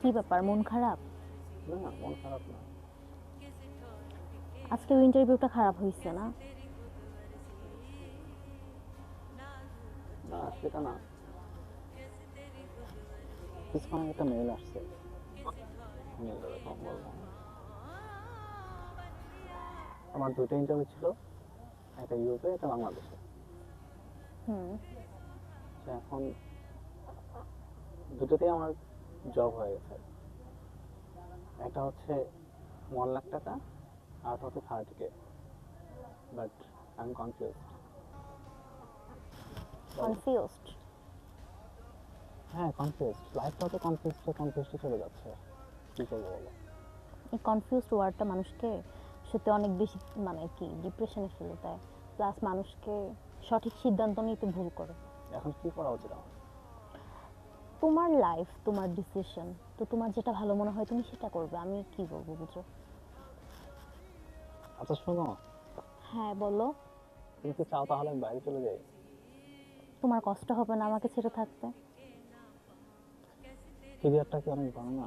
কি ব্যাপার? মন খারাপ? না মন খারাপ না। আজকে ইন্টারভিউটা খারাপ হয়েছে না? না সেটা না। কিছুক্ষণ আগে একটা মেল আসছে। মেলটা দেখো বলব আমার দুটো ইন্টারভিউ ছিল একটা ইউপি একটা বাংলাদেশে। হুম। এখন দুটোতেই আমার জব হয়ে গেছে। একটা হচ্ছে ওয়ান লাখ টাকা আর হচ্ছে thirty K but I am confuse confused হ্যাঁ কনফিউজ লাইফটাও তো কনফিউজে কনফিউজে চলে যাচ্ছে। কী করব বলো? এই কনফিউজড ওয়ার্ডটা মানুষকে সত্যি অনেক বেশি মানে কি ডিপ্রেশনে ফেলে দেয়। প্লাস মানুষকে সঠিক সিদ্ধান্ত নিতে ভুল করে। এখন কি করা উচিত আমার? তোমার লাইফ তোমার ডিসিশন তো তোমার যেটা ভালো মনে হয় তুমি সেটা করবে আমি কি বলব বুঝো? আচ্ছা শোনো। হ্যাঁ বলো। তুমি কি চাও তাহলে আমি বাইরে চলে যাই? তোমার কষ্ট হবে না আমাকে ছেড়ে থাকতে? কেরিয়ারটা কি অনেক বড় না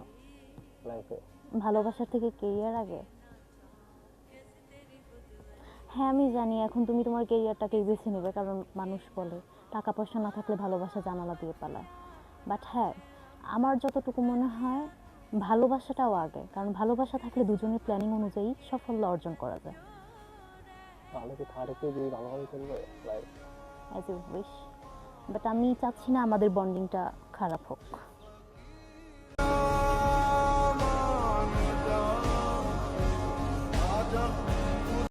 লাইফে ভালোবাসার থেকে কেরিয়ার আগে? হ্যাঁ আমি জানি এখন তুমি তোমার কেরিয়ারটাকেই বেছে নেবে কারণ মানুষ বলে টাকা পয়সা না থাকলে ভালোবাসা জানালা দিয়ে পালায়। বাট হ্যাঁ আমার যতটুকু মনে হয় ভালোবাসাটাও আগে। কারণ ভালোবাসা থাকলে দুজনের প্ল্যানিং অনুযায়ী সাফল্য অর্জন করা যায়। তাহলে কি থার্ড কি দিয়ে ভালোভাবে চলবে? Life as you wish but আমি চাচ্ছি না আমাদের বন্ডিংটা খারাপ হোক।